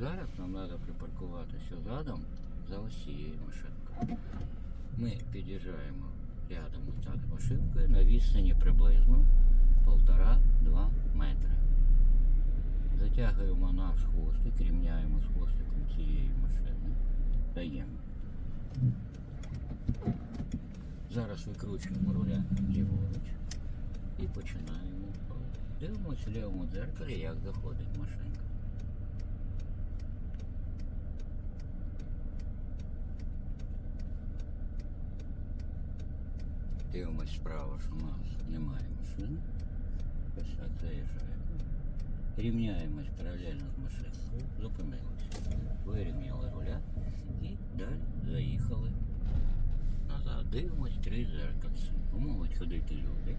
Зараз нам треба припаркуватися задом за ось цією машинкою. Ми під'їжджаємо рядом з машинкою на відстані приблизно 1,5-2 метри. Затягуємо наш хвостик, рівняємо з хвостиком цієї машини, даємо. Зараз викручуємо руля ліворуч і починаємо. Дивимося в лівому дзеркалі, як заходить машинка. Дивимось справа, що у нас немає так заїжджаємо. Рівняємось паралельно з машинкою, зупинилися. Вирівняли руля і далі заїхали назад. Дивимось три зеркальця. Можуть ходити люди.